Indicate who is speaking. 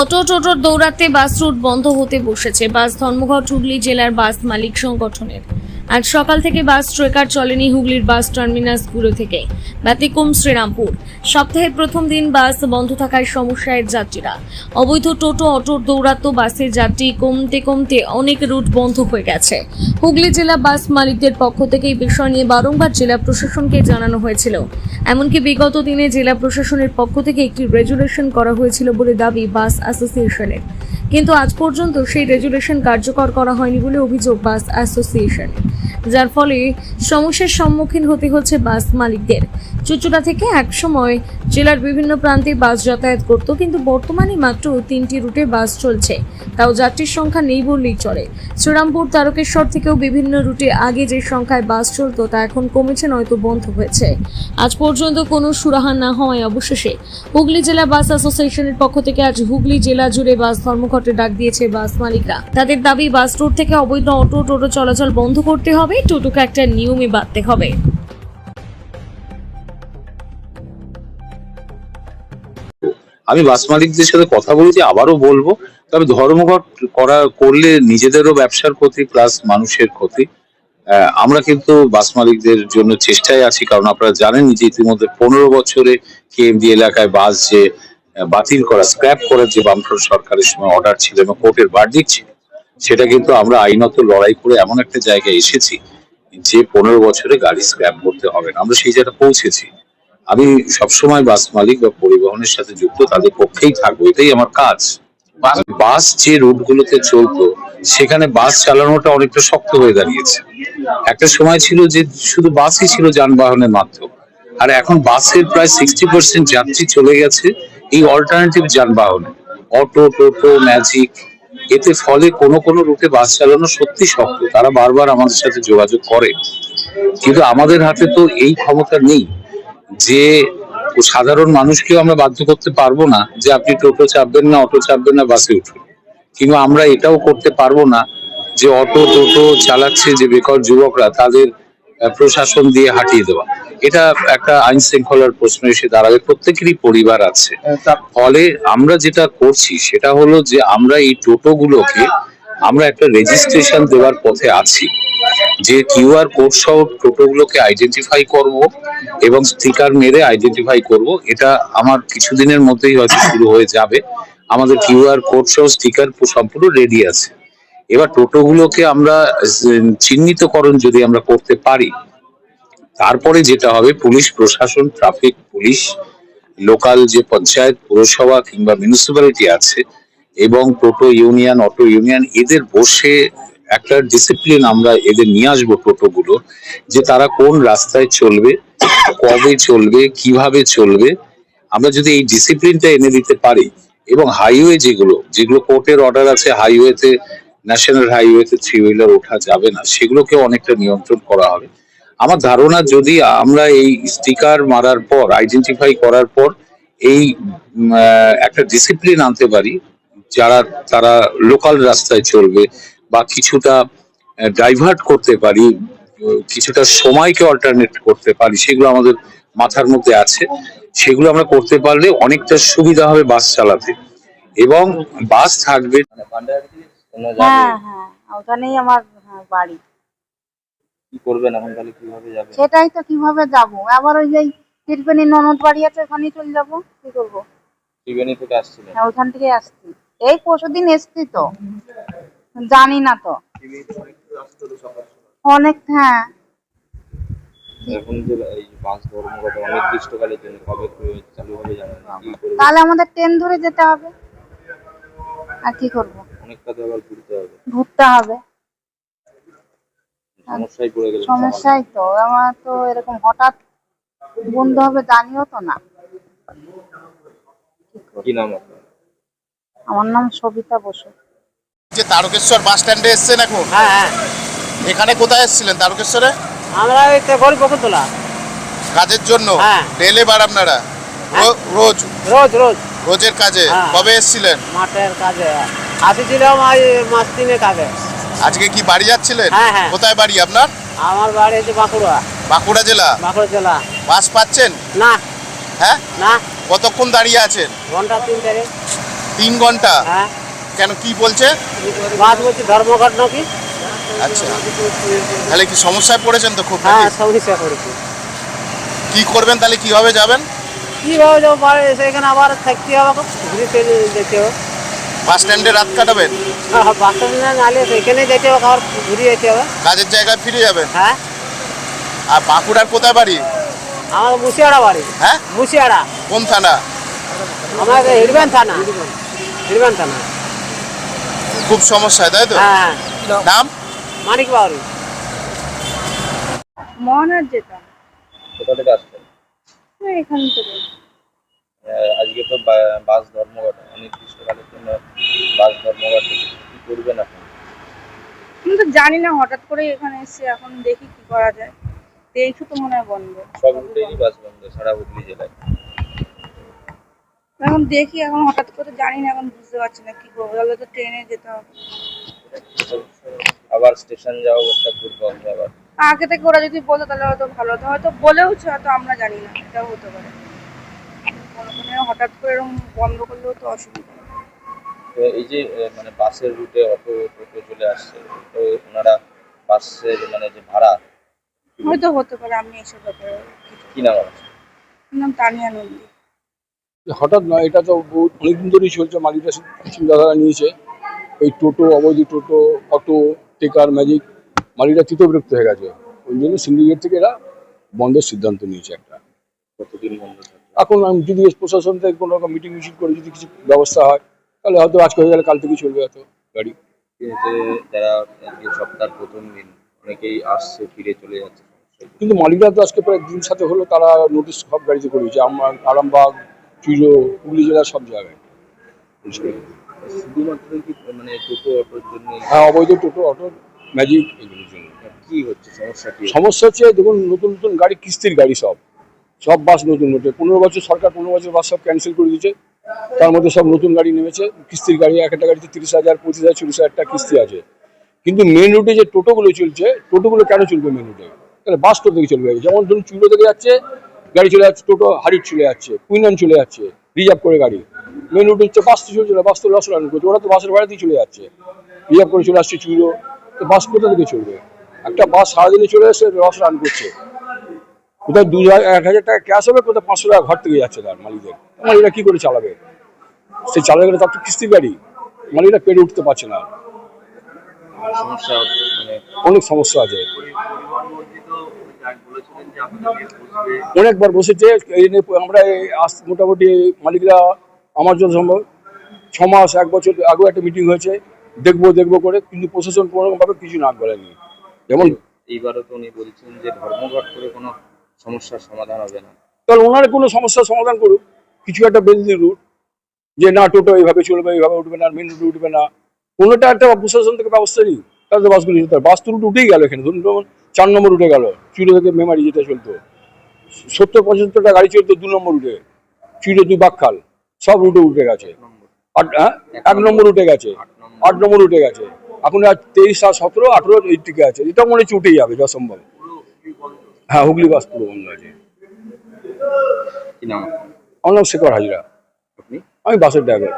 Speaker 1: Auto টোটোর দৌড়াতে bus route বন্ধ হতে বসেছে। বাস ধর্মঘট, হুগলি জেলার বাস মালিক সংগঠনের। আজ সকাল থেকে বাস ট্রেকার চলেনি হুগলির বাস টার্মিনাসগুলো থেকে। ব্যতিক্রম শ্রীরামপুর। সপ্তাহের প্রথম দিন বাস বন্ধ থাকায় সমস্যায় যাত্রীরা। অবৈধ টোটো, অটোর দৌড়াতো বাসের যাত্রী কমতে কমতে অনেক রুট বন্ধ হয়ে গেছে। হুগলি জেলা বাস মালিকদের পক্ষ থেকে এই বিষয় নিয়ে বারংবার জেলা প্রশাসনকে জানানো হয়েছিল। এমনকি বিগত দিনে জেলা প্রশাসনের পক্ষ থেকে একটি রেজুলেশন করা হয়েছিল বলে দাবি বাস অ্যাসোসিয়েশনের। কিন্তু আজ পর্যন্ত সেই রেজুলেশন কার্যকর করা হয়নি বলে অভিযোগ বাস অ্যাসোসিয়েশন যার ফলে সমস্যার সম্মুখীন হতে হচ্ছে বাস মালিকদের। চুচুড়া থেকে একসময় জেলার বিভিন্ন প্রান্তে বাস যাতায়াত করত, কিন্তু বর্তমানে মাত্র তিনটি রুটে বাস চলছে। তাও যাত্রীর সংখ্যা নেই বললেই চলে। শ্রীরামপুর, তারকেশ্বর থেকেও বিভিন্ন রুটে আগে যে সংখ্যায় বাস চলত, তা এখন কমেছে, নয়তো বন্ধ হয়েছে। আজ পর্যন্ত কোনো সুরাহা না হওয়ায় অবশেষে হুগলি জেলা বাস অ্যাসোসিয়েশনের পক্ষ থেকে আজ হুগলি জেলা জুড়ে বাস ধর্মঘটে ডাক দিয়েছে বাস মালিকরা। তাদের দাবি, বাস রুট থেকে অবৈধ অটো টোটো চলাচল বন্ধ করতে হবে, টোটোকে একটা নিয়মে বাঁধতে হবে।
Speaker 2: আমি বাস মালিকদের সাথে কথা বলেছি, আবারও বলব, তবে ধর্মঘট করা, করলে নিজেদেরও ব্যবসার ক্ষতি প্লাস মানুষের ক্ষতি। আমরা কিন্তু বাস মালিকদের জন্য চেষ্টায় আছি, কারণ আপনারা জানেন যে ইতিমধ্যে পনেরো বছরে কেএমডি এলাকায় বাস যে বাতিল করা স্ক্র্যাপ করার যে বামফ্রন্ট সরকারের সময় অর্ডার ছিল এবং কোর্টের ভার্ডিক ছিল, সেটা কিন্তু আমরা আইনত লড়াই করে এমন একটা জায়গায় এসেছি যে পনেরো বছরে গাড়ি স্ক্র্যাপ করতে হবে না। আমরা সেই জায়গাটা পৌঁছেছি। আমি সবসময় বাস মালিক বা পরিবহনের সাথে যুক্ত তাদের পক্ষেই থাকব এটাই আমার কাজ। বাস- যে রুটগুলোতে চলতো সেখানে বাস চালানোটা অনেকটা শক্ত হয়ে দাঁড়িয়েছে। একটা সময় ছিল যে শুধু বাসই ছিল যানবাহনের মাধ্যম আর এখন বাসের প্রায় সিক্সটি পার্সেন্ট যাত্রী চলে গেছে এই অল্টারনেটিভ যানবাহনে। অটো টোটো ম্যাজিক এতে ফলে কোনো কোনো রুটে বাস চালানো সত্যি শক্ত তারা বারবার আমাদের সাথে যোগাযোগ করে। কিন্তু আমাদের হাতে তো এই ক্ষমতা নেই। যে সাধারণ মানুষকেও আমরা বাধ্য করতে পারব না যে আপনি টোটো চাপবেন না অটো চাপবেন না বাসে উঠুন। কিংবা আমরা এটাও করতে পারব না যে অটো টোটো চালাচ্ছে যে বেকার যুবকরা তাদের প্রশাসন দিয়ে হাঁটিয়ে দেওয়া। এটা একটা আইন শৃঙ্খলার প্রশ্ন এসে দাঁড়াবে। প্রত্যেকেরই পরিবার আছে। ফলে আমরা যেটা করছি সেটা হলো যে আমরা এই টোটোগুলোকে আমরা একটা রেজিস্ট্রেশন দেওয়ার পথে আছি। যে কিউআর কোড সহ টোটোগুলোকে আইডেন্টিফাই করব এবং স্টিকার মেরে আইডেন্টিফাই করব, এটা আমার কিছুদিনের মধ্যেই হয়তো শুরু হয়ে যাবে। আমাদের কিউআর কোড সহ স্টিকার সম্পূর্ণ রেডি আছে। এবার টোটোগুলোকে আমরা চিহ্নিতকরণ যদি আমরা করতে পারি, তারপরে যেটা হবে পুলিশ, প্রশাসন ট্রাফিক পুলিশ লোকাল যে পঞ্চায়েত, পুরসভা কিংবা মিউনিসিপ্যালিটি আছে, এবং টোটো ইউনিয়ন অটো ইউনিয়ন এদের বসে একটা ডিসিপ্লিন আমরা এদের নিয়ে আসব টোটোগুলো যে তারা কোন রাস্তায় চলবে, কবে চলবে, কীভাবে চলবে, আমরা যদি এই ডিসিপ্লিনটা এনে দিতে পারি, এবং হাইওয়ে যেগুলো যেগুলো কোর্টের অর্ডার আছে হাইওয়েতে ন্যাশনাল হাইওয়েতে থ্রি হুইলার ওঠা যাবে না, সেগুলোকে অনেকটা নিয়ন্ত্রণ করা হবে। আমার ধারণা যদি আমরা এই স্টিকার মারার পর আইডেন্টিফাই করার পর, এই একটা ডিসিপ্লিন আনতে পারি, যারা, তারা লোকাল রাস্তায় চলবে বা কিছুটা ডাইভার্ট করতে পারি কিছুটা সময়কে অল্টারনেট করতে পারি সেগুলো আমাদের মাথার মধ্যে আছে। সেগুলো আমরা করতে পারলে অনেকটা সুবিধা হবে বাস চালাতে। এবং বাস থাকবে
Speaker 3: হ্যাঁ হ্যাঁ ওখানেই আমার হ্যাঁ, বাড়ি।
Speaker 4: কি করবেন এখন তাহলে? কীভাবে যাবেন?
Speaker 3: সেটাই তো কীভাবে যাব? আবার ওই যে তিরবেনি ননদ বাড়ি আছে ওখানেই চলে যাব। কি করব?
Speaker 4: ত্রিবেণী থেকে আসছিলেন?
Speaker 3: হ্যাঁ ওখান থেকে আসছি। এই পরশুদিন এসছি তো। জানি না তো অনেক হ্যাঁ। তাহলে আমাদের ট্রেন ধরে যেতে হবে। আর কি করব?
Speaker 4: অনেকটা তো আবার ঘুরতে হবে।
Speaker 3: ঘুরতে হবে।
Speaker 4: সমস্যায় পড়ে গেলে
Speaker 3: সমস্যাই তো। আমার তো এরকম হঠাৎ বন্ধ হবে জানিও তো না।
Speaker 4: কি নাম আপনার?
Speaker 3: আমার নাম সবিতা বসু।
Speaker 5: তারকেশ্বর বাস স্ট্যান্ডে এসছেন এখন?
Speaker 6: হ্যাঁ হ্যাঁ।
Speaker 5: এখানে কোথায় এসেছিলেন তারকেশ্বরে?
Speaker 6: আমরা ওই তো গরিব বকুতলা
Speaker 5: কাজের জন্য?
Speaker 6: হ্যাঁ।
Speaker 5: ডেলে বার আপনারা? রো- রোজ?
Speaker 6: রোজ রোজ।
Speaker 5: রোজের কাজে?
Speaker 6: হ্যাঁ।
Speaker 5: কবে এসেছিলেন?
Speaker 6: মাঠের কাজে। আসেছিলাম ওই মাস তিনেক আগে।
Speaker 5: আজকে কি বাড়ি যাচ্ছিলেন?
Speaker 6: হ্যাঁ, হ্যাঁ।
Speaker 5: কোথায় বাড়ি আপনার?
Speaker 6: আমার বাড়ি হচ্ছে বাঁকুড়া।
Speaker 5: বাঁকুড়া জেলা?
Speaker 6: বাঁকুড়া জেলা।
Speaker 5: বাস পাচ্ছেন?
Speaker 6: না।
Speaker 5: হ্যাঁ?
Speaker 6: না।
Speaker 5: কতক্ষণ দাঁড়িয়ে আছেন?
Speaker 6: ঘণ্টা তিন
Speaker 5: তিন ঘণ্টা?
Speaker 6: হ্যাঁ।
Speaker 5: কেন কি বলছে?
Speaker 6: বাস বলছি ধর্মঘট নাকি?
Speaker 5: আচ্ছা। তাহলে কি সমস্যায় পড়েছেন তো খুব
Speaker 6: হ্যাঁ
Speaker 5: নাকি?
Speaker 6: সমস্যা করেছি
Speaker 5: কি করবেন তাহলে কীভাবে যাবেন?
Speaker 6: কীভাবে যাব? বাড়ি এসে এখানে আবার থাকতে হবে ঘুরে চলে যেতে হবে।
Speaker 5: বাস স্ট্যান্ডে রাত কাটাবেন?
Speaker 6: হ্যাঁ বাস স্ট্যান্ডে নালে সেখানে যেতে হবে আবার ঘুরে যেতে হবে।
Speaker 5: কাজের জায়গায় ফিরে যাবেন?
Speaker 6: হ্যাঁ।
Speaker 5: আর বাঁকুড়ার কোথায় বাড়ি?
Speaker 6: আমার মুসিয়াড়া বাড়ি।
Speaker 5: হ্যাঁ?
Speaker 6: মুসিয়াড়া
Speaker 5: কোন থানা?
Speaker 6: আমার হিরবেন থানা। হিরবেন থানা।
Speaker 5: খুব সমস্যা তাই তো?
Speaker 6: হ্যাঁ।
Speaker 5: নাম?
Speaker 6: মানিক বাউরি।
Speaker 3: মহানার যেতাম
Speaker 4: কোথা থেকে আসছেন?
Speaker 3: এখান থেকে।
Speaker 4: আজকে তো বা- বাস ধর্মঘট অনির্দিষ্টকালের জন্য বাস ধর্মঘট। কি করবেন আপনি?
Speaker 3: আমি তো জানি না হঠাৎ করে এখানে এসে এখন দেখি কি করা যায়। দেখি তো মনে হয় বন্ধ।
Speaker 4: সব রুটেই বাস বন্ধ সারা হুগলি জেলায়।
Speaker 3: এখন দেখি এখন হঠাৎ করে জানি না এখন বুঝতে পারছি না কি করব। তাহলে তো ট্রেনে যেতে হবে।
Speaker 4: আবার স্টেশন যাওয়া একটা ভুল বন্ধ আবার।
Speaker 3: আগে থেকে ওরা যদি বলতো তাহলে হয়তো ভালো হতো। হয়তো বলেওছে হয়তো আমরা জানি না এটাও হতে পারে। কোনো কোনো হঠাৎ করে এরকম বন্ধ করলেও তো অসুবিধা।
Speaker 4: এই যে মানে বাসের রুটে অটো টোটো চলে আসছে তো ওনারা বাসের মানে যে ভাড়া
Speaker 3: হয়তো হতে পারে আমি এসব ব্যাপারে
Speaker 4: কি নাম আছে
Speaker 3: নাম তানিয়া নন্দী।
Speaker 7: হঠাৎ নয় এটা তো বহুত অনেকদিন ধরেই চলছে মালিকরা চিন্তাধারা নিয়েছে। এই টোটো অবৈধ টোটো অটো টেকার ম্যাজিক মালিকরা তৃতবিরক্ত হয়ে গেছে। ওই জন্য সিন্ডিকেট থেকে এরা বন্ধের সিদ্ধান্ত নিয়েছে একটা।
Speaker 4: কতদিন বন্ধ
Speaker 7: এখন আমি যদি প্রশাসন থেকে কোনো রকম মিটিং মিটিং করে যদি কিছু ব্যবস্থা হয় তাহলে হয়তো আজকে হয়ে গেলে কাল থেকে চলবে হয়তো গাড়ি।
Speaker 4: যারা আজকে সপ্তাহের প্রথম দিন অনেকেই আসছে ফিরে চলে যাচ্ছে।
Speaker 7: কিন্তু মালিকরা তো আজকে প্রায় দিন সাথে হলো তারা নোটিশ সব গাড়িতে করেছে আমার আরামবাগ চুইরো হুগলি জেলার সব জায়গায়।
Speaker 4: শুধুমাত্র কি মানে টোটো অটোর জন্য?
Speaker 7: হ্যাঁ অবৈধ টোটো অটো ম্যাজিক এগুলোর জন্য।
Speaker 4: কি হচ্ছে? সমস্যা কি?
Speaker 7: সমস্যা হচ্ছে দেখুন নতুন নতুন গাড়ি কিস্তির গাড়ি সব। সব বাস নতুন নতুন। পনেরো বছর সরকার পনেরো বছর বাস সব ক্যান্সেল করে দিয়েছে। তার মধ্যে সব নতুন গাড়ি নেমেছে। কিস্তির গাড়ি এক একটা গাড়িতে তিরিশ হাজার পঁচিশ হাজার চল্লিশ হাজার টাকা কিস্তি আছে। কিন্তু মেন রুটে যে টোটোগুলো চলছে টোটোগুলো কেন চলবে মেন রুটে তাহলে বাস তো থেকে চলবে। যেমন ধরুন চুলো থেকে যাচ্ছে গাড়ি চলে যাচ্ছে টোটো হারিট চলে যাচ্ছে কুইনান চলে যাচ্ছে রিজার্ভ করে গাড়ি। মেন রুটে হচ্ছে বাস তো চলছে না বাস তো লস রান করছে ওরা তো বাসের ভাড়াতেই চলে যাচ্ছে। রিজার্ভ করে চলে আসছে চুলো তো বাস কোথা থেকে চলবে? একটা বাস সারাদিনে চলে এসে লস রান করছে। কোথাও দু হাজার এক হাজার টাকা ক্যাশ হবে কোথাও পাঁচশো টাকা ঘর থেকে যাচ্ছে তার মালিকদের মালিকরা কি করে চালাবে? সে চালাবে গেলে তার তো কিস্তি গাড়ি। মালিকরা পেরে উঠতে পারছে না।
Speaker 4: সমস্যা মানে
Speaker 7: অনেক সমস্যা আছে। অনেকবার বসেছে এই নিয়ে আমরা মোটামুটি মালিকরা আমার জন্য সম্ভব। ছ মাস এক বছর আগেও একটা মিটিং হয়েছে দেখব দেখব করে কিন্তু প্রশাসন কোনো ভাবে কিছু না করেনি। যেমন
Speaker 4: এইবারও তো উনি বলছেন যে ধর্মঘট করে কোনো সমস্যার সমাধান হবে না।
Speaker 7: তাহলে ওনার কোনো সমস্যার সমাধান করুক। কিছু একটা বেঞ্জি রুট যে না টোটো এইভাবে চলবে এইভাবে উঠবে না মেন রুট উঠবে না। কোনোটা একটা প্রশাসন থেকে ব্যবস্থা নেই তাহলে তো বাসগুলি বাস তো রুট উঠেই গেল এখানে। ধরুন চার নম্বর উঠে গেল। চুড়ো থেকে মেমারি যেটা চলতো। সত্তর পঁচাত্তরটা গাড়ি চলতো দু নম্বর রুটে। চুড়ো দুই বাক্কাল সব রুটে উঠে গেছে। হ্যাঁ? এক নম্বর উঠে গেছে। আট নম্বর। উঠে গেছে। এখন আর তেইশ আর সতেরো আঠেরো এই দিকে আছে। এটা মনে হচ্ছে উঠেই যাবে যথাসম্ভব হ্যাঁ হুগলি বাস পুরো বন্ধ আছে। আমার নাম শেখর হাজরা। আমি বাসের ড্রাইভার